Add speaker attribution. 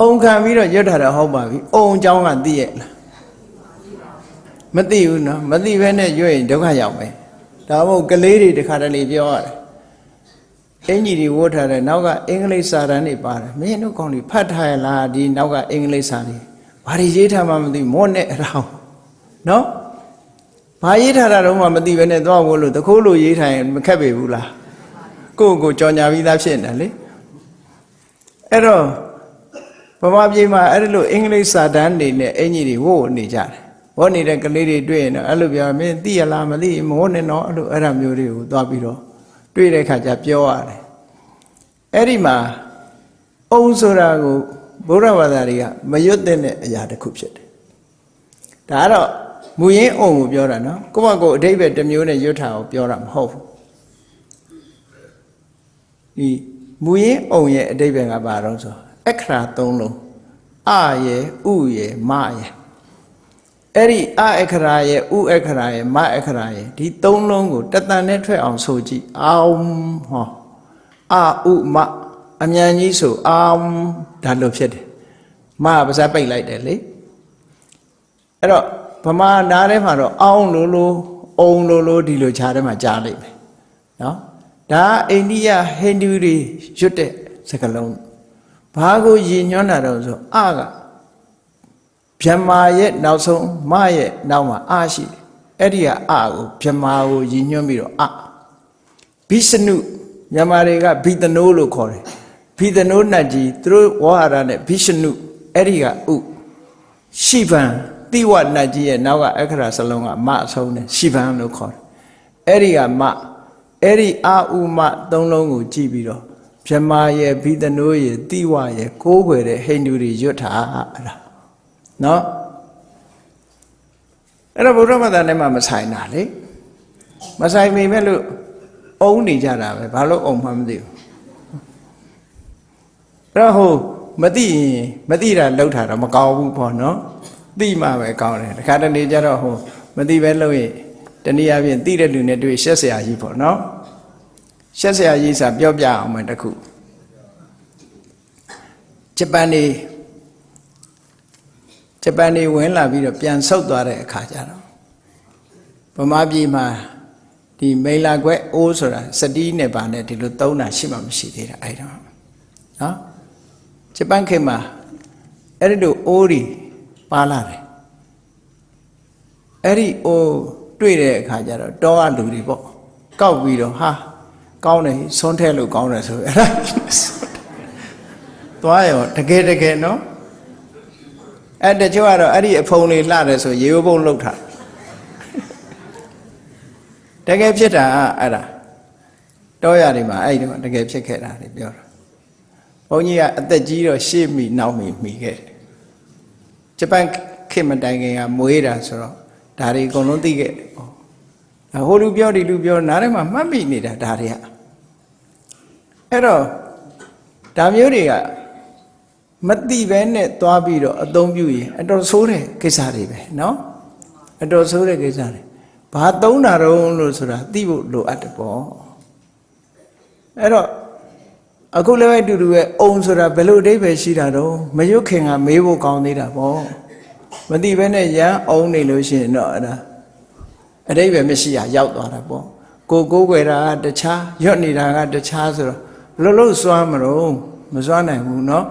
Speaker 1: အုံခံပြီးတော့ရွတ်ထားတာဟုတ်ပါပြီအုံအကြောင်းကသိရဲ့လားမသိဘူးနော်မသိဘဲနဲ့ရွတ်ရင်ဒုက္ခရောက်မယ်ဒါမှမဟုတ်ကလေးတွေတခါတလေပြောရတယ်အင်ကြီးတွေဝတ်ထားတယ်နောက်ကအင်္ဂလိပ်စာတန်းတွေပါတယ်မင်းတို့ကောင်တွေဖတ်ထားရလားဒီနောက်ကအင်္ဂလိပ်စာတွေဘာတွေရေးထားမှမသိမောနဲ့အရောင်နော်ဘာရေးထားတာတော့မှမသိဘဲနဲ့သွားဝတ်လို့တခိုးလို့ရေးထားရင်မခက်ပေဘူးလားကိုယ့်ကိုယ်ကြော်ညာပြီးသားဖြစ်နေတယ်လေအဲ့တော့ ဗမာပြည်မှာအဲ့ဒီလိုအင်္ဂလိပ်စာတန်းတွေနဲ့အင်ကြီးတွေဝတ်ဝတ်နေကြတယ်ဝတ်နေတဲ့ကလေးတွေတွေ့ရင်တော့အဲ့လိုပြောမင်းသိရလားမသိမဝတ်နဲ့တော့အဲ့လိုအဲ့ဒါမျိုးတွေကိုသွားပြီးတော့တွေ့တဲ့ခါကျပြောရတယ်အဲ့ဒီမှာအုံဆိုတာကိုဘုရားဘာသာတွေကမရွတ်တဲ့အရာတစ်ခုဖြစ်တယ်ဒါကတော့မူရင်းအုံကိုပြောတာနော်ကိုယ့်ဘကိုယ်အတိတ်ပဲတစ်မျိုးနဲ့ရွတ်တာကိုပြောတာမဟုတ်ဘူးဒီမူရင်းအုံရဲ့အတိတ်ပဲကဘာတော့ဆို အခရာ၃လုံးအရယ်ဥရယ်မရယ်အဲ့ဒီအအခရာရယ်ဥအခရာရယ်မအခရာရယ်ဒီသုံးလုံးကိုတတန်နဲ့ထွက်အောင်ဆိုကြည့်အောင်ဟောအဥမအမြန်ကြီးဆိုအောင်ဒါလို့ဖြစ်တယ်မပါစပ်ပိတ်လိုက်တယ်လေအဲ့တော့ဗမာနားထဲမှာတော့အောင်းလို့လို့အုံလို့လို့ဒီလိုခြားထဲမှာကြားလိုက်မယ်နော်ဒါအိန္ဒိယဟိန္ဒူတွေရွတ်တဲ့စကားလုံး ဘာကိုရည်ညွှန်းတာတော့ဆိုအကဗြဟ္မာရဲ့နောက်ဆုံးမရဲ့နောက်မှာအရှိတယ်အဲ့ဒီကအကိုဗြဟ္မာကိုရည်ညွှန်းပြီးတော့အဘိစနုမြန်မာတွေကဘိသနိုးလို့ခေါ်တယ်ဘိသနိုးနတ်ကြီးသူတို့ဝါဟာရနဲ့ဘိစနုအဲ့ဒီကဥရှိဗံတိဝနတ်ကြီးရဲ့နောက်ကအခရာစလုံးကမအဆုံးနဲ့ရှိဗံလို့ခေါ်တယ်အဲ့ဒီကမအဲ့ဒီအာဥမသုံးလုံးကိုကြည့်ပြီးတော့ ဗြဟ္မာရဲ့ဘိတနိုးရဲ့တိဝရဲ့ကိုးွယ်တဲ့ဟိန္ဒူတွေရွတ်တာအဲ့ဒါနော်အဲ့တော့ဗုဒ္ဓဘာသာနဲ့မှမဆိုင်တာလေမဆိုင်မိမဲ့လို့အုံနေကြတာပဲဘာလို့အုံမှမသိဘူးအဲ့တော့ဟိုမသိရင်မသိတာလောက်တာတော့မကောင်းဘူးပေါ့နော်သိမှပဲကောင်းတယ်တခါတလေကျတော့ဟိုမသိပဲလို့ရင်တနည်းအားဖြင့်သိတဲ့လူနဲ့တွေ့ရှက်စရာကြီးပေါ့နော် ရှက်စရာရေးစာပြောပြအောင်မယ်တခုဂျပန်နေဂျပန်နေဝင်လာပြီးတော့ပြန်ဆုတ်သွားတဲ့အခါကျတော့ဗမာပြည်မှာဒီမိလာခွဲအိုးဆိုတာစတီးနဲ့ပါနဲ့ဒီလိုသုံးတာရှိမှမရှိသေးတာအဲ့တော့နော်ဂျပန်ခေတ်မှာအဲ့ဒီလိုအိုးတွေပါလာတယ်အဲ့ဒီအိုးတွေ့တဲ့အခါကျတော့တောကလူတွေပေါ့ကောက်ပြီးတော့ဟာ ကောင်းတယ်ဆွန်းထဲလို့ကောင်းတယ်ဆိုအဲ့ဒါသွားရောတကယ်တကယ်နော်အဲ့တချို့ကတော့အဲ့ဒီအဖုံလေးလှတယ်ဆိုရေဘုံလောက်ထားတကယ်ဖြစ်တာအဲ့ဒါတောရတွေမှာအဲ့ဒီမှာတကယ်ဖြစ်ခဲ့တာတွေပြောတာဘုန်းကြီးကအသက်ကြီးတော့ရှေ့မိနောက်မိမိခဲ့တယ်ဂျပန်ခေတ်မတိုင်ခင်ကမွေးတာဆိုတော့ဒါတွေအကုန်လုံးသိခဲ့တယ်ပေါ့ဒါဟိုလူပြောဒီလူပြောနားထဲမှာမှတ်မိနေတာဒါတွေက အဲ့တော့ဒါမျိုးတွေကမတိပဲနဲ့သွားပြီးတော့အသုံးပြုရင်အတော်ဆိုးတဲ့ကိစ္စတွေပဲเนาะအတော်ဆိုးတဲ့ကိစ္စတွေဘာသုံးတာတော့လို့ဆိုတာသိဖို့လိုအပ်တယ်ပေါ့အဲ့တော့အခုလည်းပဲအတူတူပဲအုံဆိုတာဘယ်လိုအဓိပ္ပာယ်ရှိတာတော့မရွတ်ခင်ကမေးဖို့ကောင်းသေးတာပေါ့မသိပဲနဲ့ရမ်းအုံနေလို့ရှိရင်တော့အဲ့ဒါအဓိပ္ပာယ်မရှိရရောက်သွားတာပေါ့ကိုကိုးကွယ်တာကတခြားရွတ်နေတာကတခြားဆိုတော့ ဘယ်လိုလို့စွမ်းမလို့မစွမ်းနိုင်ဘူးเนาะ